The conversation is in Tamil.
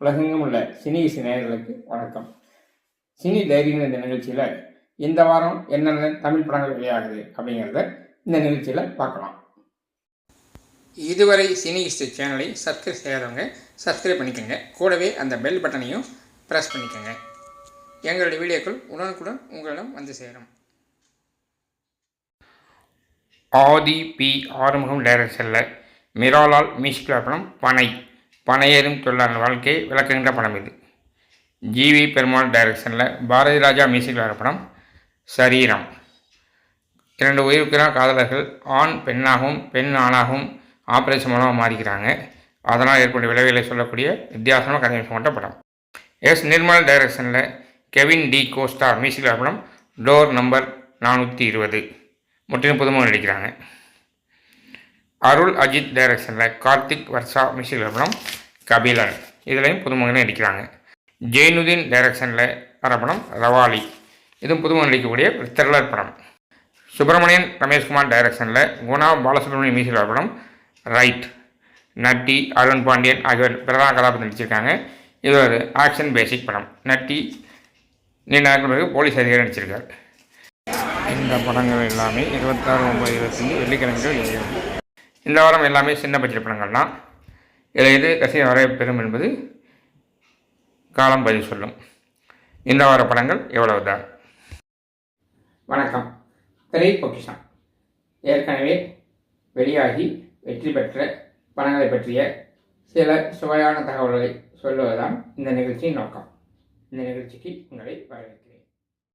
உலகெங்கும் உள்ள சினி இசை வணக்கம். சினி தைரியம் இந்த நிகழ்ச்சியில் இந்த வாரம் என்னென்ன தமிழ் படங்கள் வெளியாகுது அப்படிங்கிறத இந்த நிகழ்ச்சியில் பார்க்கலாம். இதுவரை சினி ஹிஸ்ட்ரி சேனலை சப்ஸ்கிரைப் செய்யாதவங்க சப்ஸ்கிரைப் பண்ணிக்கோங்க. கூடவே அந்த பெல் பட்டனையும் ப்ரெஸ் பண்ணிக்கோங்க. எங்களுடைய வீடியோக்கள் உடனுக்குடன் உங்களிடம் வந்து சேரும். ஆதி பி ஆறுமுகம் டைரக்ஷனில் மிராலால் மியூசிக் படம் பனை. பனையேறும் தொழிலாளர் வாழ்க்கை விளக்குகின்ற படம் இது. ஜிவி பெருமாள் டைரக்ஷனில் பாரதி ராஜா மியூசிக் படம் சரீரம். இரண்டு உயிருக்கிற காதலர்கள் ஆண் பெண்ணாகவும் பெண் ஆணாகவும் ஆப்ரேஷன் மூலமாக மாறிக்கிறாங்க. அதனால் ஏற்படும் விளைவுகளை சொல்லக்கூடிய வித்தியாசமான கதை கொண்ட படம். எஸ். நிர்மல் டைரக்ஷனில் கெவின் டி. கோஸ்டா மியூசிக் படம் டோர் நம்பர் நானூற்றி இருபது. முற்றிலும் புதுமுகம் நடிக்கிறாங்க. அருள் அஜித் டைரக்ஷனில் கார்த்திக் வர்ஷா மியூசிக் கபிலன் இதுலேயும் புதுமுகங்கள் நடிக்கிறாங்க. ஜெயினுதீன் டைரக்ஷனில் வர படம் ரவாலி. இதுவும் புதுமுகம் நடிக்கக்கூடிய ஒரு த்ரில்லர் படம். சுப்பிரமணியன் ரமேஷ்குமார் டைரக்ஷனில் குணா பாலசுப்ரமணியம் மியூசிக் படம் ரைட். நட்டி அருண் பாண்டியன் ஆகியோர் பிரதான கதாபாத்திரம் நடிச்சிருக்காங்க. இது ஒரு ஆக்ஷன் பேசிக் படம். நட்டி நீண்ட நாட்கள் பிறகு போலீஸ் அதிகாரி நடிச்சிருக்கார். இந்த படங்கள் எல்லாமே இருபத்தாறு ஒம்பது இருபத்தஞ்சு வெள்ளிக்கிழமைகள் இந்த வாரம் எல்லாமே சின்ன பட்ஜெட் படங்கள் தான் இதில் எது கசிகள் வரைய பெறும் என்பது காலம் பதில் சொல்லும். இந்த வார படங்கள் எவ்வளவுதான் வணக்கம். திரை பொக்கிஷம். ஏற்கனவே வெளியாகி வெற்றி பெற்ற படங்களை பற்றிய சில சுவையான தகவல்களை சொல்லுவதுதான் இந்த நிகழ்ச்சியின் நோக்கம். இந்த நிகழ்ச்சிக்கு உங்களை வரவேற்கிறேன்.